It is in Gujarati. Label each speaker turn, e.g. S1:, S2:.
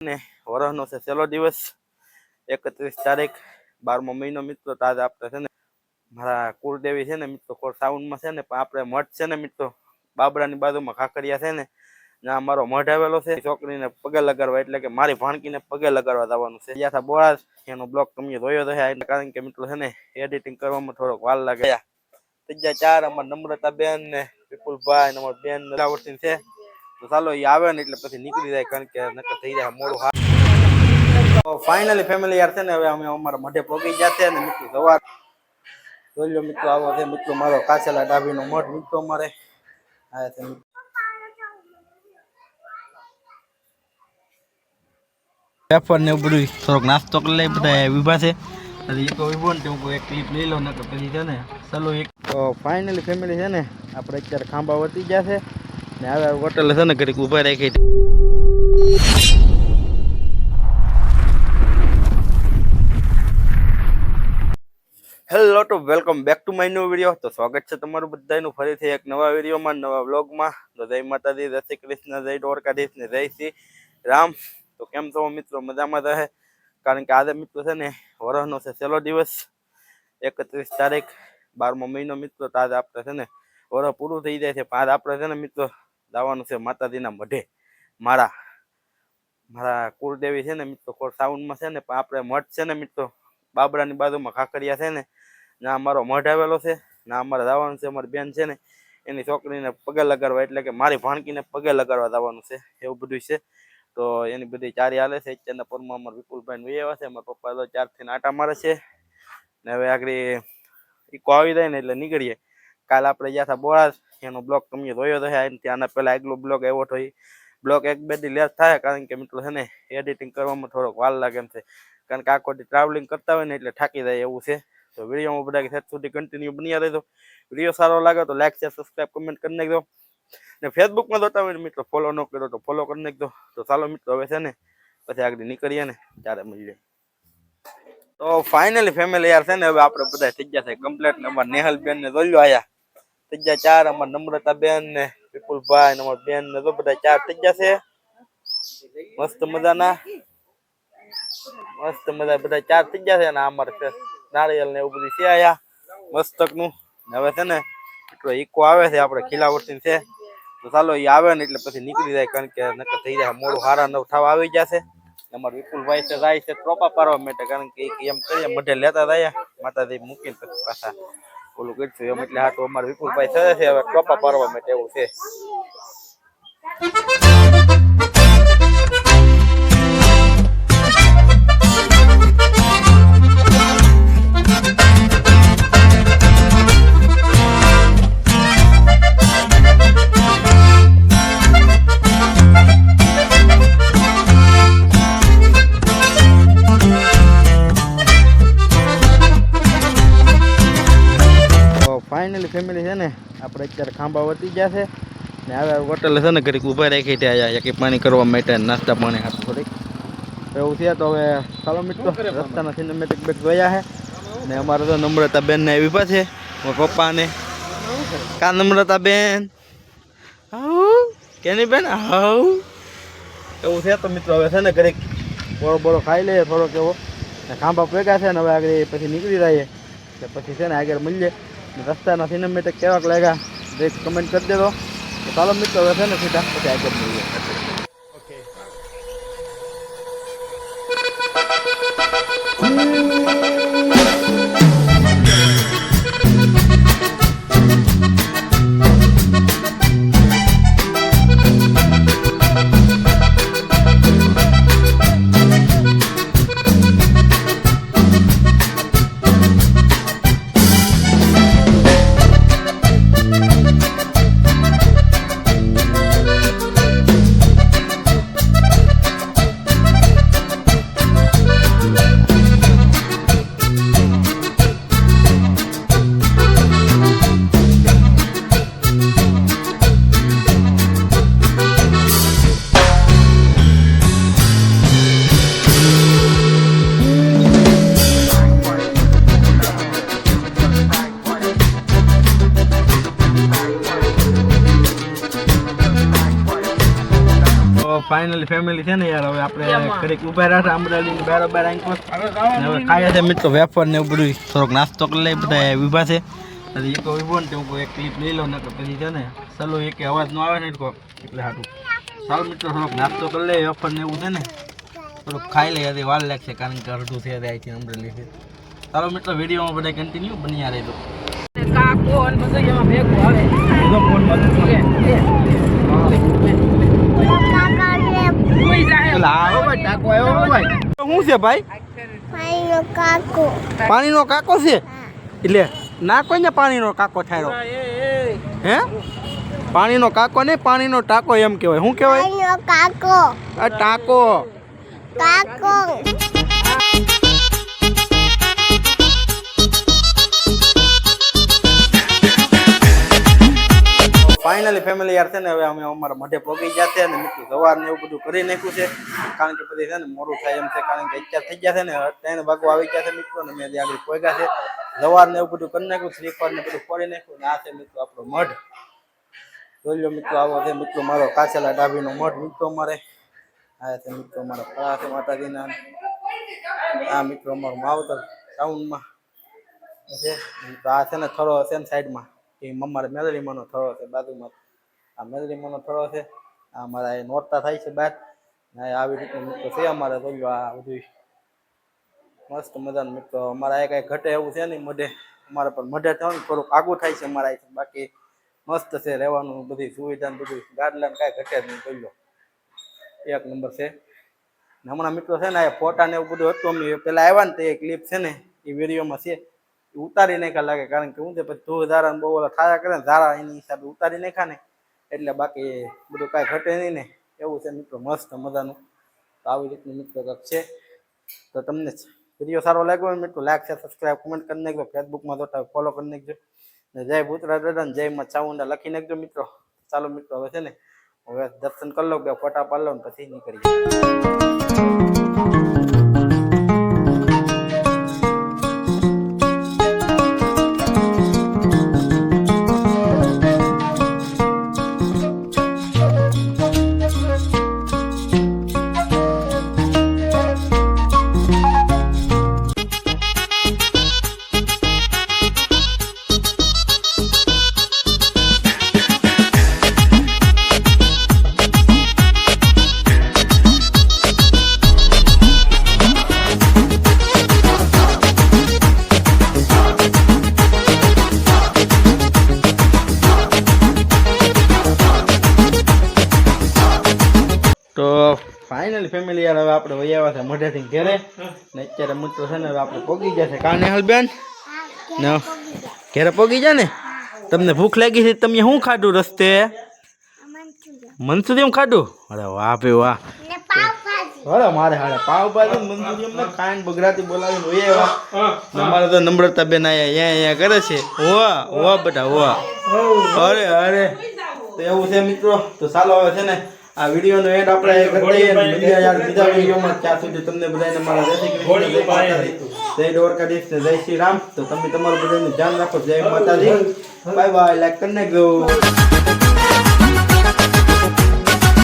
S1: ને વરસનો છે છેલ્લો દિવસ, એકત્રીસ તારીખ, બારમો મહિનો મિત્રો તાજ આપણે છે ને મારા કુળદેવી છે ને મિત્રો, કોર સાઉન્ડમાં છે ને આપણે મઠ છે ને મિત્રો બાબરાની બાજુમાં ખાખરિયા છે ને ત્યાં મારો મઢ આવેલો છે. છોકરીને પગે લગાડવા, એટલે કે મારી ભાણકીને પગે લગાડવા જવાનું છે. ત્યાં બોળા એનો બ્લોક તમે જોયો તો એટલે કારણ કે મિત્રો છે ને એડિટિંગ કરવામાં થોડોક વાર લાગે. ત્રીજા ચાર અમારા નમ્રતા બેન ને વિપુલભાઈ અમારા બેન છે. તો ચાલો એ આવે ને એટલે પછી નીકળી જાય કારણ કે નકર થઈ જાય મોડું હાથ. તો ફાઇનલી ફેમિલી યાર છે ને, હવે અમે અમારા મઢે પહોંચી ગયા છે અને મિત્રો સવાર. જોઈ મિત્રો આવો છે મિત્રો મારો કાચેલા ડાભીનો મઢ મિત્રો અમારે. આ છે. વેફર ને એવું બધું થોડોક નાસ્તો કરી લઈ બધા વિભા છે. એ તો વિભો ને તો એક ક્લિપ લઈ લઉં તો પછી છે ને, ચાલો એક. ફાઇનલી ફેમિલી છે ને, આપણે અત્યારે ખાંભા વધી ગયા છે. ને હવે હોટલ છે ને ઘડીક ઊભા રાખી hello to welcome back to my new video તો સ્વાગત છે તમારું બધાનું ફરીથી એક નવા વિડીયોમાં, નવા વ્લોગમાં. તો જય માતાજી, જય શ્રી કૃષ્ણ, જય દ્વારકાધીશ ને જય શ્રી રામ. તો કેમ છો મિત્રો? મજામાં રહે કારણ કે આજે મિત્રો છે ને, વરસનો છે છેલ્લો દિવસ. એકત્રીસ તારીખ, બારમો મહિનો મિત્રો. તો આજે આપણે છે ને, વરસ પૂરું થઈ જાય છે. પાંચ આપણે છે ને મિત્રો જવાનું છે માતાજીના મઢે. મારા મારા કુળદેવી છે ને મિત્રો કોર સાઉન્ડમાં છે ને, પણ આપણે મઠ છે ને મિત્રો, બાબરાની બાજુમાં ખાખરિયા છે ને ના અમારો મઢ આવેલો છે ના અમારે જવાનું છે, અમારી બેન છે ને, એની છોકરીને પગે લગાડવા, એટલે કે મારી ભાણકીને પગે લગાડવા જવાનું છે, એવું બધું છે. તો એની બધી ચારી હાલે છે, અત્યારના પરમાં અમારા વિપુલભાઈ વહી આવ્યા છે, અમારા પપ્પા તો ચારથી આટા મારે છે. ને હવે આગળ ઈકો આવી જાય ને એટલે નીકળીએ. કાલ આપણે ગયા હતા બોળા એનો બ્લોગ તમે જોયો તો છે ત્યાંના પહેલા આગલો બ્લોગ આવ્યો તો એ. બ્લોગ એક બે દી લેટ થાય કારણ કે મિત્રો છે ને એડિટિંગ કરવામાં થોડોક વાર લાગે એમ છે. કારણ કે આખો ટ્રાવેલિંગ કરતા હોય ને એટલે થાકી જાય એવું છે. તો વિડીયોમાં બધા સેટ સુધી કન્ટિન્યુ બન્યા રહેજો. વીડિયો સારો લાગે તો લાઈક શેર સબસ્ક્રાઈબ કમેન્ટ કરી નાખજો. ને ફેસબુકમાં જોતા હોય મિત્રો ફોલો ન કર્યો તો ફોલો કરી નાખજો. તો ચાલો મિત્રો હવે છે ને, પછી આગળ નીકળીએ ને, ત્યારે મળીએ. તો ફાઇનલી ફેમિલી યાર છે ને, હવે આપણે બધા થઈ ગયા છે કમ્પ્લેટ નંબર નેહલ બેન ને જોઈ લો આયા. ગયા ચાર. અમારા નમ્રતા બેન ને વિપુલભાઈ ને અમારા બેન ને તો બધા ચાર ગયા છે. મસ્ત મજાના. મસ્ત મજા, બધા ચાર ગયા છે ને અમારે છે નાળિયેર ને એવું બધું છે આયા મસ્તકનું હવે છે ને એટલો ઈકો આવે છે, આપણે ખીલાવર્તી છે. તો ચાલો એ આવે ને એટલે પછી નીકળી જાય, કારણ કે નકર થઈ જાય, મોડું હારા નવ થવા આવી જશે અમારા વિપુલભાઈ છે, જાય છે ટ્રોપા પારવા માટે, કારણ કે એમ કરીએ, મઢે લેતા જાય, માતાજી મૂકીને પછી પાછા. ઓલું કરશું એમ એટલે હા તો અમારા વિપુલભાઈ છે. હવે કપા પારવા માટે એવું છે. ફાઇનલી ફેમિલી છે ને આપણે અત્યારે ખાંભા વતી ગયા છે. ને હવે હોટલે છે ને ઘડીક ઊભા રાખી ત્યાં એક પાણી કરવા માટે નાસ્તા પાણી હાથું થોડીક. એવું છે તો હવે ચાલો મિત્રો રસ્તાના સિનેમેટિક બેગ જોયા છે. ને અમારે તો નમ્રતા બેન ને આવી છે મારા પપ્પાને કા નમ્રતા બેન? હાઉ? કેની બેન? હાઉ? એવું છે તો મિત્રો હવે છે ને ઘડીક બોળો બોળો ખાઈ લઈએ થોડોક એવો. ને ખાંભા ભેગા છે ને હવે આગળ પછી નીકળી રહીએ. એટલે પછી છે ને આગળ મળીએ. રસ્તાના સિનેમેટિક કેવાક લાગ્યા કમેન્ટ કરી દેજો. ચાલો મિત્રો, હવે છે ને સીધા પછી આગળ મળીએ. ફાઇનલી ફેમિલી છે ને યાર હવે આપણે ઘડીક ઊભા રહ્યા અમદાવાદની બરાબર હવે ખાયા છે મિત્રો વેફર ને એવું બધું થોડોક નાસ્તો કરી લઈ બધા વિભા છે. પછી એક વિભો ને હું એક ક્લિપ લઈ લઉં ને પછી છે ને ચાલો એક અવાજ નો આવે ને એટલો એટલે સારું ચાલો મિત્રો થોડોક નાસ્તો કરી લઈએ વેફર ને એવું છે ને. થોડુંક ખાઈ લઈએ હજી વાર લાગશે કારણ કે અડધું છે છે અમરેલી છે. ચાલો મિત્રો વિડીયોમાં બધા કન્ટિન્યુ બન્યા રહેજો.
S2: કાકો અને બધું એમાં ભેગું આવે.
S1: બધો ફોનમાં
S2: લે, લે. કોઈ જાય
S1: એટલે આવો ભાઈ ટાકો આવ્યો ભાઈ શું છે ભાઈ? પાણીનો કાકો. છે? એટલે ના કોઈ ને પાણીનો કાકો થાય
S2: એ, એ.
S1: હે? પાણીનો કાકો નહીં પાણીનો ટાકો એમ કહેવાય. શું કહેવાય?
S3: કાકો.
S1: આ ટાકો.
S3: કાકો.
S1: ફાઇનલી ફેમિલી યાર છે ને, હવે અમે અમારા મઢે પગી ગયા છે અને મિત્રો સવાર ને એવું બધું કરી નાખ્યું છે. કારણ કે પછી છે ને મોડું થાય એમ છે, કારણ કે અત્યારે થઈ ગયા છે ને, ત્રણ ભાગો આવી ગયા છે મિત્રો ને મેં આગળ પોગ્યા છે. સવાર ને એવું બધું કરી નાખ્યું, શ્રીફળ ને બધું ફોડી નાખ્યું આ છે મિત્રો આપણો મઢ. જોઈ મિત્રો, આવો છે મિત્રો મારો કાચેલા ડાભીનો મઢ મિત્રો અમારે. આ છે મિત્રો મારા ફળા છે માતાજીના. આ મિત્રો અમારો માવતર ટાઉનમાં છે, આ છે ને થોડો છે ને સાઈડમાં એ અમારે મેલડીમાંનો થરો છે બાજુમાં. આ મેલડીમાંનો થરો છે. આ અમારા એ નોરતા થાય છે બહાર આવી રીતે મિત્રો છે અમારે જોઈ આ બધું મસ્ત મજાનું મિત્રો. અમારે એ કાંઈ ઘટે એવું છે નહીં મઢે. અમારા પર મઢે થવાનું થોડુંક આગું થાય છે અમારા. બાકી મસ્ત છે રહેવાનું, બધી સુવિધા બધું ગાડલા કાંઈ ઘટે જ નહીં લો. એક નંબર છે. હમણાં મિત્રો છે ને એ ફોટા ને એવું બધું હતું અમે પેલા આવ્યા ને તે ક્લિપ છે ને એ વિડીયોમાં છે. ઉતારી નાખ્યા લાગે, કારણ કે શું તે પછી ધૂળ ધારા બહુ ઓલા થાયા કરે ધારા એની હિસાબે ઉતારી નાખ્યા ને, એટલે બાકી બધું કાંઈ ઘટે નહીં ને, એવું છે મિત્રો, મસ્ત મજાનું. તો આવી રીતનું મિત્રો કંઈક છે. તો તમને વીડિયો સારો લાગ્યો હોય મિત્રો લાઈક છે સબસ્ક્રાઈબ કમેન્ટ કરી નાખજો. ફેસબુકમાં જોતા ફોલો કરી નાખજો. ને જય ભૂતરા દાદા ને જય માં ચામુંડા લખી નાખજો મિત્રો. ચાલો મિત્રો, હવે છે ને, હવે દર્શન કરી લો, બે ફોટા પાડ લો ને પછી નીકળી ફેમિલી યાર હવે આપણે વહી આવ્યા છે મોઢેથી ઘેરે. ને અત્યારે મિત્રો છે ને હવે આપણે પોગી જશે કાને હલબેન ને ઘેરે પોગી જાય ને? તમને ભૂખ લાગી છે તમે શું ખાધું રસ્તે? મંચુરિયમ ખાધું? અરે વાહ ભાઈ વાહ.
S3: ને
S1: અરે મારે હારે પાવભાજી મંચુરિયમ ને ખાઈને બગરાતી બોલાવીને હોય એવા અમારે તો નમ્રતા બેન અહીંયા અહીંયા કરે છે. વાહ ઓવા બધા વાહ અરે અરે. તો એવું છે મિત્રો તો ચાલો હવે છે ને આ વિડીયોનો એન્ડ આપણે કરી દઈએ ને બીજા યાર બીજા વિડીયોમાં ત્યાં સુધી તમને બધાને મારા જય શ્રી કૃષ્ણ જય દ્વારકાધીશ ને જય શ્રી રામ. તો તમે તમારું બધાનું ધ્યાન રાખો. જય માતાજી. બાય બાય લાઈક કરી નાખજો.